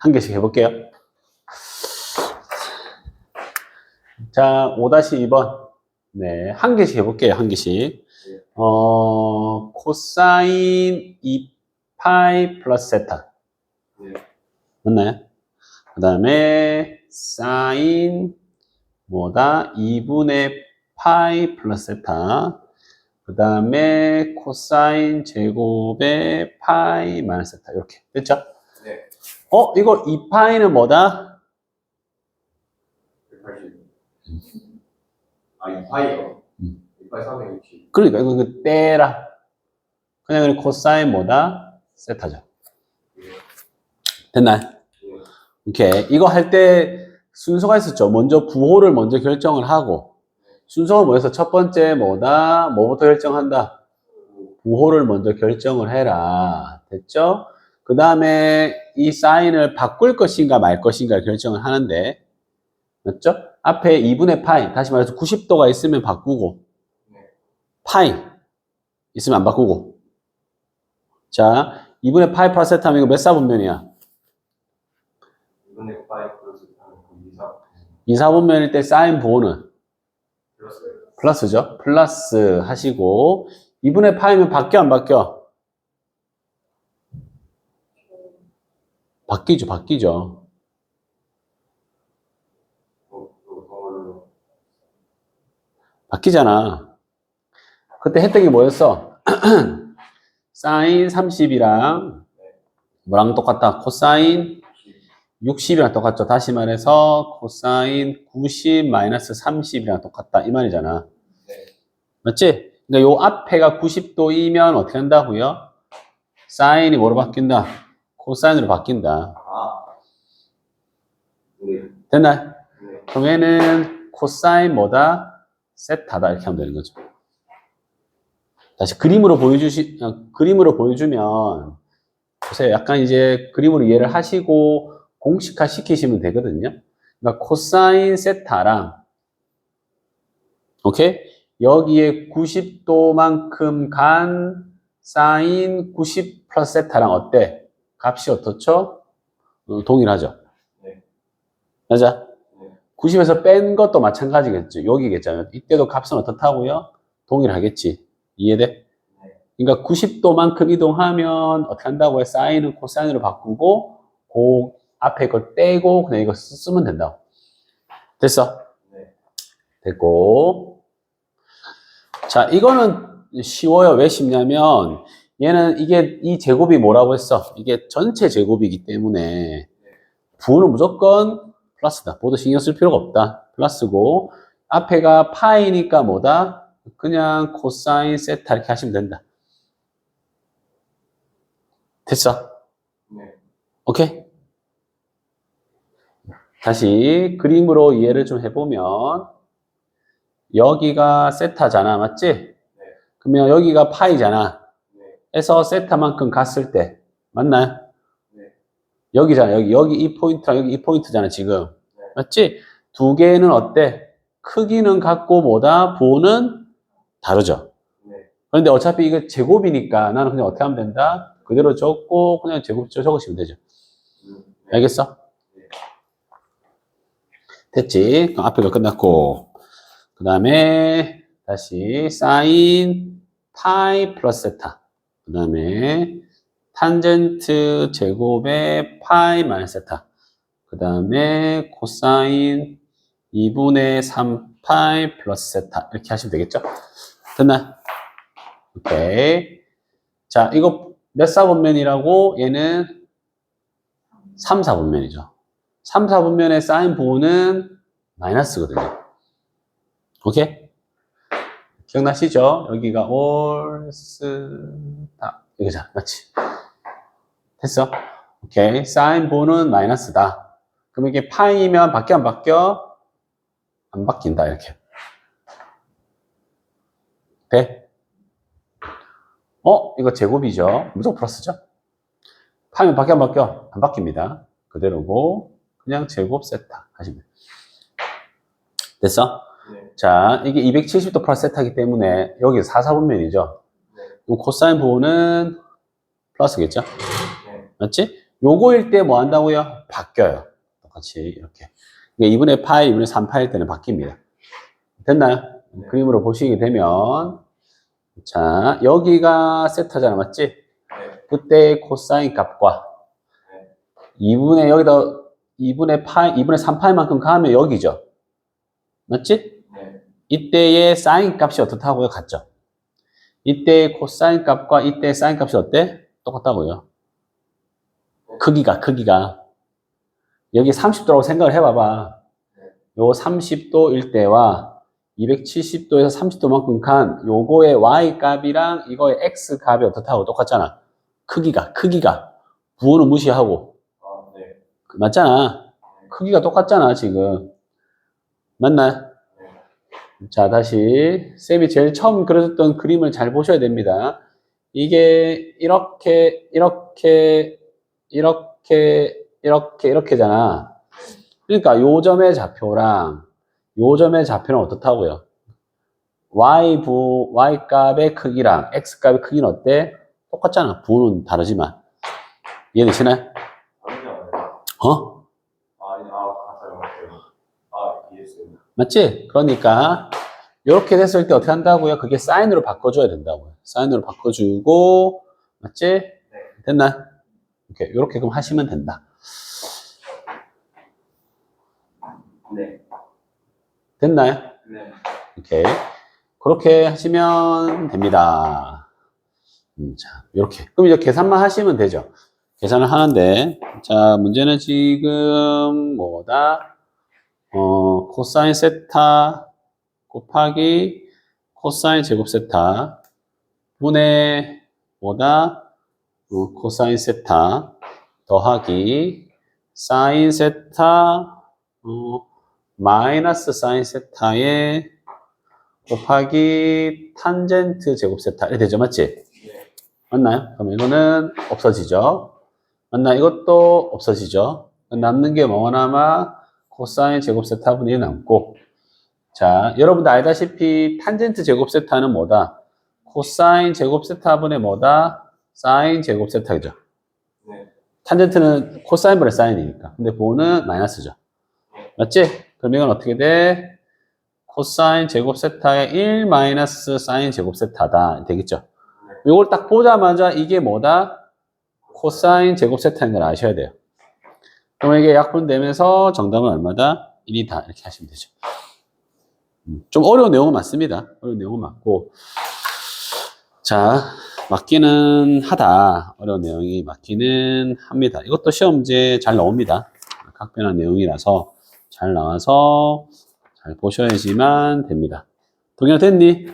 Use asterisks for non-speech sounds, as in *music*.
한 개씩 해볼게요. 자, 5-2번. 네, 한 개씩 해볼게요. 한 개씩. 어, 코사인 2파이 플러스 세타. 네. 맞나요? 그 다음에 사인 뭐다? 2분의 파이 플러스 세타. 그 다음에 코사인 제곱의 파이 마이너스 세타. 이렇게. 됐죠? 네. 어, 이거 2파이는 뭐다? 180. 아, 2파이요? 음. 2파이 360. 그러니까 이거 그 떼라. 그냥 그냥 코사인 뭐다? 세타죠. 됐나요? 네. 오케이. 이거 할 때 순서가 있었죠. 먼저 부호를 먼저 결정을 하고 순서가 뭐였어? 첫 번째 뭐다? 뭐부터 결정한다? 부호를 먼저 결정을 해라. 됐죠? 그 다음에 이 사인을 바꿀 것인가 말 것인가 결정을 하는데 맞죠? 앞에 2분의 파이 다시 말해서 90도가 있으면 바꾸고 네. 파이 있으면 안 바꾸고 자 2분의 파이 플러스 세타 하면 이거 몇 사분면이야? 2분의 파이 플러스 3, 2, 3. 2, 4분면일 때 사인 플러스. 플러스죠. 플러스 하시고 2분의 파이면 바뀌어 안 바뀌어? 바뀌죠. 바뀌죠. 바뀌잖아. 그때 했던 게 뭐였어? *clears throat* 사인 30이랑 뭐랑 똑같다? 코사인 60이랑 똑같죠. 다시 말해서 코사인 90 마이너스 30이랑 똑같다. 이 말이잖아. 네. 맞지? 그러니까 요 앞에가 90도이면 어떻게 한다고요? 사인이 뭐로 바뀐다? 코사인으로 바뀐다. 아. 네. 됐나요? 네. 그럼 얘는 코사인 뭐다? 세타다. 이렇게 하면 되는 거죠. 다시 그림으로 보여주시, 어, 그림으로 보여주면, 보세요. 약간 이제 그림으로 이해를 하시고 공식화 시키시면 되거든요. 그러니까 코사인 세타랑, 오케이? 여기에 90도만큼 간 사인 90 플러스 세타랑 어때? 값이 어떻죠? 어, 동일하죠. 네. 맞아? 네. 90에서 뺀 것도 마찬가지겠죠. 여기겠죠. 이때도 값은 어떻다고요? 동일하겠지. 이해돼? 그러니까 90도만큼 이동하면 어떻게 한다고요? 사인은 코사인으로 바꾸고 그 앞에 걸 떼고 그냥 이거 쓰- 쓰면 된다고. 됐어? 네. 됐고. 자, 이거는 쉬워요. 왜 쉽냐면 얘는 이게 이 제곱이 뭐라고 했어? 이게 전체 제곱이기 때문에 부는 무조건 플러스다. 보도 신경 쓸 필요가 없다. 플러스고 앞에가 파이니까 뭐다? 그냥 코사인 세타 이렇게 하시면 된다. 됐어? 네. 오케이? 다시 그림으로 이해를 좀 해보면 여기가 세타잖아. 맞지? 그러면 여기가 파이잖아. 네. 해서 세타만큼 갔을 때 맞나요? 네. 여기잖아. 여기 여기 이 포인트랑 여기 이 포인트잖아. 지금 네. 맞지? 두 개는 어때? 크기는 같고 뭐다? 부호는 다르죠. 네. 그런데 어차피 이거 제곱이니까 나는 그냥 어떻게 하면 된다? 그대로 적고 그냥 제곱 적으시면 되죠. 음, 네. 알겠어? 됐지? 그럼 앞에가 끝났고 그 다음에 다시 사인 파이 플러스 세타 그 다음에 탄젠트 제곱의 파이 마이너스 세타 그 다음에 코사인 2분의 3 파이 플러스 세타 이렇게 하시면 되겠죠? 됐나? 오케이 자 이거 몇 사분면이라고 얘는 3, 4분면이죠 3, 4분면의 사인 부호는 마이너스거든요. 오케이? 기억나시죠? 여기가 올스다 이거잖아. 맞지? 됐어? 오케이. 사인 부호는 마이너스다. 그럼 이게 파이면 바뀌어 안 바뀌어? 안 바뀐다. 이렇게. 돼? 어? 이거 제곱이죠? 무조건 플러스죠? 파이면 바뀌어 안 바뀌어? 안 바뀝니다. 그대로고 그냥 제곱 세타 하시면. 됐어? 네. 자, 이게 270도 플러스 세타이기 때문에 여기 4, 4분면이죠. 네. 코사인 부호는 플러스겠죠? 네. 맞지? 요거일 때 뭐 한다고요? 바뀌어요. 똑같이 이렇게. 2분의 파이, 2분의 3파일 때는 바뀝니다. 됐나요? 네. 그림으로 보시게 되면 자 여기가 세타잖아 맞지? 네. 그때 코사인 값과 2분의 여기다 2분의 파이, 2분의 3파이만큼 가면 여기죠. 맞지? 네. 이때의 사인 값이 어떻다고요? 같죠? 이때의 코사인 값과 이때의 사인 값이 어때? 똑같다고요. 크기가, 크기가. 여기 30도라고 생각을 해봐봐. 요 30도일 때와 270도에서 30도만큼 간 요거의 y 값이랑 이거의 x 값이 어떻다고 똑같잖아. 크기가, 크기가. 부호는 무시하고. 아, 네. 맞잖아. 크기가 똑같잖아, 지금. 맞나요? 자, 다시. 쌤이 제일 처음 그려줬던 그림을 잘 보셔야 됩니다. 이게 이렇게, 이렇게, 이렇게, 이렇게, 이렇게잖아. 그러니까 요 점의 좌표랑 요 점의 좌표는 어떻다고요? y 부, y 값의 크기랑 x 값의 크기는 어때? 똑같잖아. 부는 다르지만. 이해되시나요? 어? 아니, 아, 가사 영어요. 아, 이해했어요. 맞지? 그러니까 이렇게 됐을 때 어떻게 한다고요? 그게 사인으로 바꿔줘야 된다고요. 사인으로 바꿔주고 맞지? 됐나? 이렇게 이렇게 그럼 하시면 된다. 네. 됐나요? 네. 이렇게 그렇게 하시면 됩니다. 음, 자 이렇게 그럼 이제 계산만 하시면 되죠. 계산을 하는데 자 문제는 지금 뭐다? 어 코사인 세타 곱하기 코사인 제곱 세타 분의 뭐다? 어, 코사인 세타 더하기 사인 세타 어, 마이너스 사인 세타에 곱하기 탄젠트 제곱 세타 이렇게 되죠 맞지? 네. 맞나요? 그럼 이거는 없어지죠 맞나? 이것도 없어지죠 남는 게 뭐가 남아? 코사인 제곱 세타분이 남고 자 여러분들 알다시피 탄젠트 제곱 세타는 뭐다? 코사인 제곱 세타분의 뭐다? 사인 제곱 세타죠 네. 탄젠트는 코사인 분의 사인이니까 근데 부호는 마이너스죠 맞지? 그럼 이건 어떻게 돼? 코사인 제곱 세타의 1 마이너스 사인 제곱 세타다 되겠죠? 이걸 딱 보자마자 이게 뭐다? 코사인 제곱 세타인 걸 아셔야 돼요. 그럼 이게 약분 되면서 정답은 얼마다? 1이다 이렇게 하시면 되죠. 음, 좀 어려운 내용은 맞습니다. 어려운 내용은 맞고 자 맞기는 하다. 어려운 내용이 맞기는 합니다. 이것도 시험 문제 잘 나옵니다. 각변한 내용이라서 잘 나와서 잘 보셔야지만 됩니다. 동현 됐니? 네.